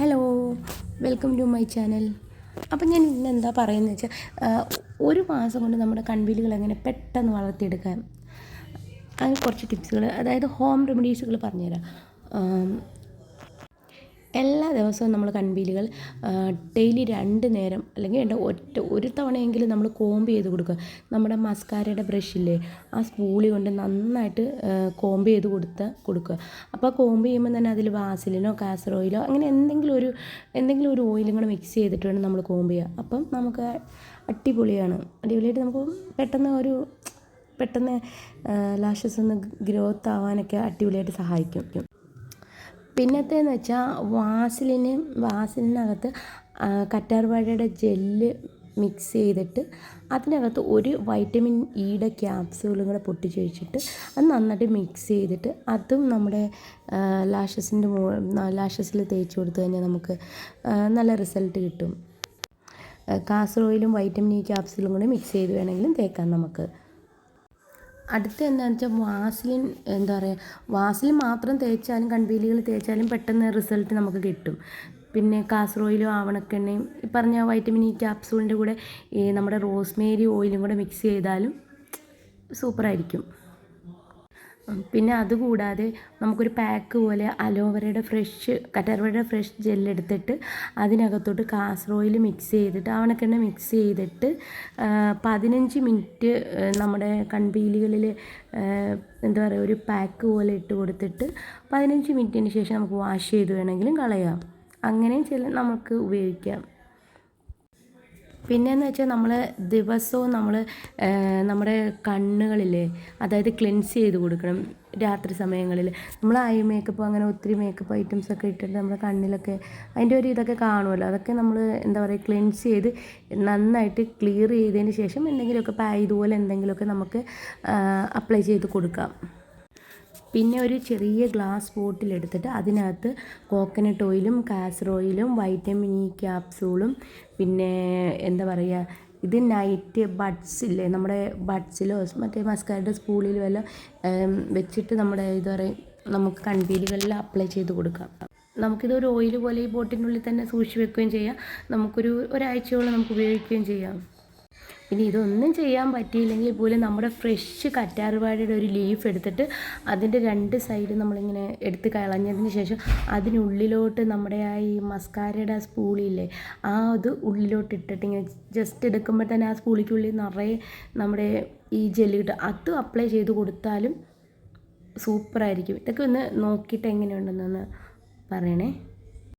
Hello welcome to my channel അപ്പം ഞാൻ ഇന്ന് എന്താ പറയുന്നത് വെച്ചാൽ ഒരു മാസം കൊണ്ട് നമ്മുടെ കൺവീലുകൾ എങ്ങനെ പെട്ടെന്ന് വളർത്തിയെടുക്കാം? അതിന് കുറച്ച് ടിപ്സുകൾ അതായത് ഹോം റെമഡീസുകൾ പറഞ്ഞുതരാം. എല്ലാ ദിവസവും നമ്മൾ കൺവീലുകൾ ഡെയിലി രണ്ട് നേരം അല്ലെങ്കിൽ എന്റെ ഒറ്റ ഒരു തവണയെങ്കിലും നമ്മൾ കോമ്പ് ചെയ്ത് കൊടുക്കുക. നമ്മുടെ മസ്കാരയുടെ ബ്രഷില്ലേ ആ സ്പൂളി കൊണ്ട് നന്നായിട്ട് കോമ്പ് ചെയ്ത് കൊടുത്ത് കൊടുക്കുക. അപ്പോൾ കോമ്പ് ചെയ്യുമ്പോൾ തന്നെ അതിൽ വാസിലിനോ കാസറോയിലോ അങ്ങനെ എന്തെങ്കിലും ഒരു എന്തെങ്കിലും ഒരു ഓയിലും കൂടെ മിക്സ് ചെയ്തിട്ട് വേണം നമ്മൾ കോമ്പ് ചെയ്യുക. അപ്പം നമുക്ക് അടിപൊളിയാണ്. അടിപൊളിയായിട്ട് നമുക്ക് പെട്ടെന്ന് ഒരു പെട്ടെന്ന് ലാഷസ് ഒന്ന് ഗ്രോത്ത് ആവാനൊക്കെ അടിപൊളിയായിട്ട് സഹായിക്കും. പിന്നത്തേന്ന് വെച്ചാൽ വാസലിന് വാസലിനകത്ത് കറ്റാർവാഴയുടെ ജെല്ല് മിക്സ് ചെയ്തിട്ട് അതിനകത്ത് ഒരു വൈറ്റമിൻ ഇയുടെ ക്യാപ്സ്യൂളും കൂടെ പൊട്ടിച്ച് വെച്ചിട്ട് അത് നന്നായിട്ട് മിക്സ് ചെയ്തിട്ട് അതും നമ്മുടെ ലാഷസിന്റെ മോ ലാഷസിൽ തേച്ച് കൊടുത്തു കഴിഞ്ഞാൽ നമുക്ക് നല്ല റിസൾട്ട് കിട്ടും. കാസർ ഓയിലും വൈറ്റമിൻ ഇ ക്യാപ്സ്യൂളും കൂടെ മിക്സ് ചെയ്ത് വേണമെങ്കിലും തേക്കാം നമുക്ക്. അടുത്ത എന്താണെന്ന് വെച്ചാൽ വാസിലിൻ എന്താ പറയുക വാസലിൻ മാത്രം തേച്ചാലും കൺപീലികൾ തേച്ചാലും പെട്ടെന്ന് റിസൾട്ട് നമുക്ക് കിട്ടും. പിന്നെ കാസറോയിലും ആവണക്കെണ്ണയും ഈ പറഞ്ഞ വൈറ്റമിൻ ഇ ക്യാപ്സൂളിന്റെ കൂടെ ഈ നമ്മുടെ റോസ്മേരി ഓയിലും കൂടെ മിക്സ് ചെയ്താലും സൂപ്പറായിരിക്കും. പിന്നെ അതുകൂടാതെ നമുക്കൊരു പാക്ക് പോലെ അലോവരയുടെ ഫ്രഷ് കറ്റാർവാഴയുടെ ഫ്രഷ് ജെല്ലെടുത്തിട്ട് അതിനകത്തോട്ട് കാസറോയിൽ മിക്സ് ചെയ്തിട്ട് അവണക്കെണ്ണ മിക്സ് ചെയ്തിട്ട് പതിനഞ്ച് മിനിറ്റ് നമ്മുടെ കൺപീലികളിൽ എന്താ പറയുക ഒരു പാക്ക് പോലെ ഇട്ട് കൊടുത്തിട്ട് പതിനഞ്ച് മിനിറ്റിന് ശേഷം നമുക്ക് വാഷ് ചെയ്ത് വേണമെങ്കിലും കളയാം. അങ്ങനെയും ചില നമുക്ക് ഉപയോഗിക്കാം. പിന്നെയെന്ന് വെച്ചാൽ നമ്മൾ ദിവസവും നമ്മൾ നമ്മുടെ കണ്ണുകളില്ലേ അതായത് ക്ലെൻസ് ചെയ്ത് കൊടുക്കണം രാത്രി സമയങ്ങളിൽ നമ്മൾ ഐ മേക്കപ്പ് അങ്ങനെ ഒത്തിരി മേക്കപ്പ് ഐറ്റംസ് ഒക്കെ ഇട്ടിട്ട് നമ്മുടെ കണ്ണിലൊക്കെ അതിന്റെ ഒരു ഇതൊക്കെ കാണുമല്ലോ അതൊക്കെ നമ്മൾ എന്താ പറയുക ക്ലെൻസ് ചെയ്ത് നന്നായിട്ട് ക്ലിയർ ചെയ്തതിന് ശേഷം എന്തെങ്കിലുമൊക്കെ ഇതുപോലെ എന്തെങ്കിലുമൊക്കെ നമുക്ക് അപ്ലൈ ചെയ്ത് കൊടുക്കാം. പിന്നെ ഒരു ചെറിയ ഗ്ലാസ് ബോട്ടിൽ എടുത്തിട്ട് അതിനകത്ത് കോക്കനട്ട് ഓയിലും കാസർ ഓയിലും വൈറ്റമിൻ ഇ ക്യാപ്സൂളും പിന്നെ എന്താ പറയുക ഇത് നൈറ്റ് ബഡ്സില്ലേ നമ്മുടെ ബഡ്സിലോ മറ്റേ മസ്കാരുടെ സ്കൂളിൽ വല്ല വെച്ചിട്ട് നമ്മുടെ ഇത് പറയും നമുക്ക് കൺപീലുകളിൽ അപ്ലൈ ചെയ്ത് കൊടുക്കാം. നമുക്കിത് ഒരു ഓയിൽ പോലെ ഈ ബോട്ടിനുള്ളിൽ തന്നെ സൂക്ഷിച്ച് വെക്കുകയും ചെയ്യാം. നമുക്കൊരു ഒരാഴ്ചയോളം നമുക്ക് ഉപയോഗിക്കുകയും ചെയ്യാം. പിന്നെ ഇതൊന്നും ചെയ്യാൻ പറ്റിയില്ലെങ്കിൽ പോലും നമ്മുടെ ഫ്രഷ് കറ്റാർവാഴയുടെ ഒരു ലീഫ് എടുത്തിട്ട് അതിന്റെ രണ്ട് സൈഡ് നമ്മളിങ്ങനെ എടുത്ത് കളഞ്ഞതിന് ശേഷം അതിനുള്ളിലോട്ട് നമ്മുടെ ആ ഈ മസ്കാരയുടെ ആ സ്പൂളില്ലേ ആ അത് ഉള്ളിലോട്ട് ഇട്ടിട്ട് ഇങ്ങനെ ജസ്റ്റ് എടുക്കുമ്പോൾ തന്നെ ആ സ്പൂളിക്കുള്ളിൽ നിറയെ നമ്മുടെ ഈ ജെല്ലി കിട്ടും. അത് അപ്ലൈ ചെയ്ത് കൊടുത്താലും സൂപ്പറായിരിക്കും. ഇതൊക്കെ ഒന്ന് നോക്കിയിട്ട് എങ്ങനെയുണ്ടെന്നൊന്ന് പറയണേ.